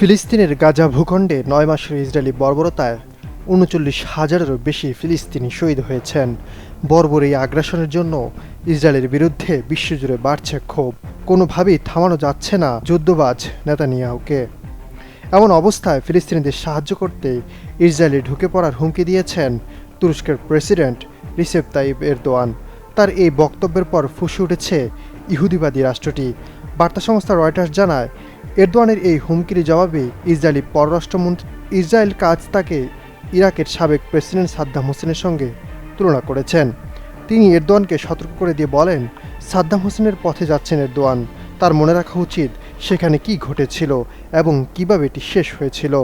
ফিলিস্তিনের গাজা ভূখণ্ডে নয় মাসের ইসরায়েলি বর্বরতায় উনচল্লিশ হাজারেরও বেশি ফিলিস্তিনি শহীদ হয়েছেন। বর্বর এই আগ্রাসনের জন্য ইসরায়েলের বিরুদ্ধে বিশ্বজুড়ে বাড়ছে ক্ষোভ। কোনোভাবেই থামানো যাচ্ছে না যুদ্ধবাজ নেতানিয়াহুকে। এমন অবস্থায় ফিলিস্তিনিদের সাহায্য করতে ইসরায়েলে ঢুকে পড়ার হুমকি দিয়েছেন তুরস্কের প্রেসিডেন্ট রিসেপ তাইব এরদোয়ান। তার এই বক্তব্যের পর ফুসে উঠেছে ইহুদিবাদী রাষ্ট্রটি। বার্তা সংস্থা রয়টার্স জানায় এরদোয়ানের এই হুমকির জবাবে ইসরায়েলি পররাষ্ট্রমন্ত্রী ইসরায়েল কাজ তাকে ইরাকের সাবেক প্রেসিডেন্ট সাদ্দাম হোসেনের সঙ্গে তুলনা করেছেন। তিনি এরদোয়ানকে সতর্ক করে দিয়ে বলেন, সাদ্দাম হোসেনের পথে যাচ্ছেন এরদোয়ান। তার মনে রাখা উচিত সেখানে কি ঘটেছিল এবং কীভাবে এটি শেষ হয়েছিল।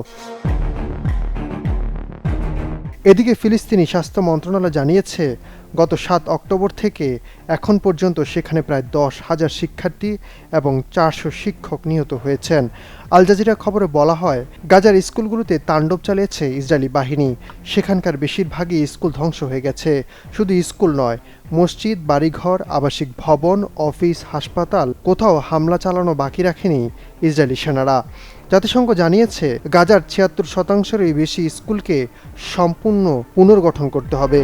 এদিকে ফিলিস্তিনি স্বাস্থ্য মন্ত্রণালয় জানিয়েছে গত সাত অক্টোবর থেকে এখন পর্যন্ত সেখানে প্রায় দশ হাজার শিক্ষার্থী এবং চারশো শিক্ষক নিহত হয়েছেন। আল জাজিরা খবরে বলা হয়, গাজার স্কুলগুলোতে তাণ্ডব চালিয়েছে ইসরায়েলি বাহিনী। সেখানকার বেশিরভাগই স্কুল ধ্বংস হয়ে গেছে। শুধু স্কুল নয়, মসজিদ, বাড়িঘর, আবাসিক ভবন, অফিস, হাসপাতাল, কোথাও হামলা চালানো বাকি রাখেনি ইসরায়েলি সেনারা। জাতিসংঘ জানিয়েছে, গাজার ছিয়াত্তর শতাংশেরই বেশি স্কুলকে সম্পূর্ণ পুনর্গঠন করতে হবে।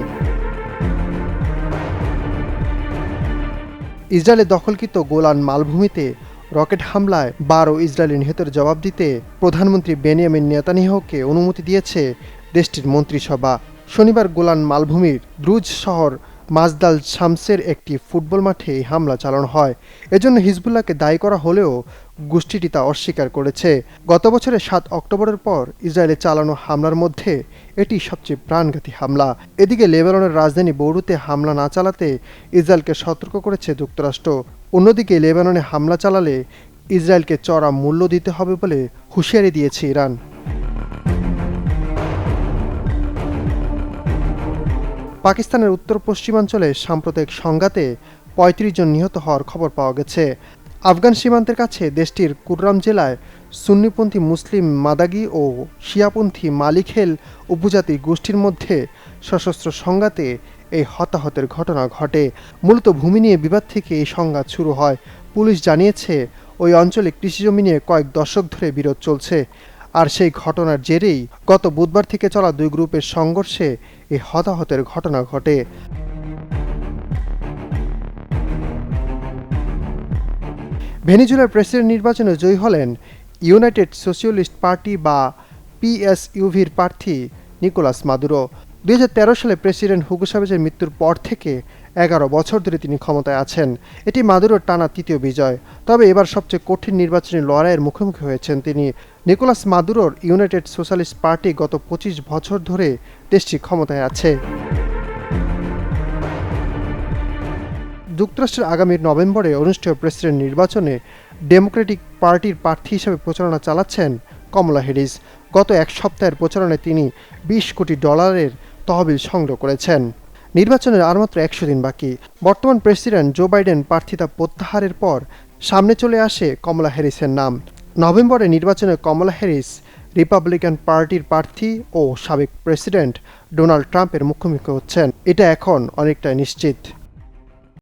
ইসরায়েলের দখলকৃত গোলান মালভূমিতে রকেট হামলায় বারো ইসরায়েলি নিহতের জবাব দিতে প্রধানমন্ত্রী বেনিয়ামিন নেতানিয়াহুকে অনুমতি দিয়েছে দেশটির মন্ত্রিসভা। শনিবার গোলান মালভূমির দ্রুজ শহর মাজদাল শামসের একটি ফুটবল মাঠে এই হামলা চালানো হয়। এজন্য হিজবুল্লাহকে দায়ী করা হলেও গোষ্ঠীটি তা অস্বীকার করেছে। গত বছরের সাত অক্টোবরের পর ইসরায়েলে চালানো হামলার মধ্যে এটি সবচেয়ে প্রাণঘাতী হামলা। এদিকে লেবাননের রাজধানী বৌরুতে হামলা না চালাতে ইসরায়েলকে সতর্ক করেছে যুক্তরাষ্ট্র। অন্যদিকে লেবাননে হামলা চালালে ইসরায়েলকে চড়া মূল্য দিতে হবে বলে হুঁশিয়ারি দিয়েছে ইরান। পাকিস্তানের উত্তর পশ্চিমাঞ্চলে সাম্প্রতিক সংঘাতে পঁয়ত্রিশ জন নিহত হওয়ার খবর পাওয়া গেছে। আফগান সীমান্তের কাছে দেশটির কুররাম জেলায় সুন্নিপন্থী মুসলিম মাদাগি ও শিয়াপন্থী মালিখেল উপজাতি গোষ্ঠীর মধ্যে সশস্ত্র সংঘাতে এই হতাহতের ঘটনা ঘটে। মূলত ভূমি নিয়ে বিবাদ থেকে এই সংঘাত শুরু হয়। পুলিশ জানিয়েছে, ওই অঞ্চলে কৃষিজমি নিয়ে কয়েক দশক ধরে বিরোধ চলছে। আর সেই ঘটনার জেরেই গত বুধবার থেকে চলা দুই গ্রুপের সংঘর্ষে এই হতাহতের ঘটনা ঘটে। ভেনিজুলার প্রেসিডেন্ট নির্বাচনে জয়ী হলেন ইউনাইটেড সোশিয়ালিস্ট পার্টি বা পিএসইউভির প্রার্থী নিকোলাস মাদুরো। দুই হাজার তেরো সালে প্রেসিডেন্ট হুগো সাবেজের মৃত্যুর পর থেকে এগারো বছর ধরে তিনি ক্ষমতায় আছেন। এটি মাদুরোর টানা তৃতীয় বিজয়। তবে এবার সবচেয়ে কঠিন নির্বাচনী লড়াইয়ের মুখোমুখি হয়েছেন তিনি। নিকোলাস মাদুরোর ইউনাইটেড সোশ্যালিস্ট পার্টি গত পঁচিশ বছর ধরে দেশটি ক্ষমতায় আছে। যুক্তরাষ্ট্রের আগামী নভেম্বরে অনুষ্ঠেয় প্রেসিডেন্ট নির্বাচনে ডেমোক্রেটিক পার্টির প্রার্থী হিসেবে প্রচারণা চালাচ্ছেন কমলা হ্যারিস। গত এক সপ্তাহের প্রচারণায় তিনি বিশ কোটি ডলারের তহবিল সংগ্রহ করেছেন। নির্বাচনের আর মাত্র একশো দিন বাকি। বর্তমান প্রেসিডেন্ট জো বাইডেন প্রার্থিতা প্রত্যাহারের পর সামনে চলে আসে কমলা হ্যারিসের নাম। নভেম্বরে নির্বাচনে কমলা হ্যারিস রিপাবলিকান পার্টির প্রার্থী ও সাবেক প্রেসিডেন্ট ডোনাল্ড ট্রাম্পের মুখোমুখি হচ্ছেন। এটা এখন অনেকটা নিশ্চিত।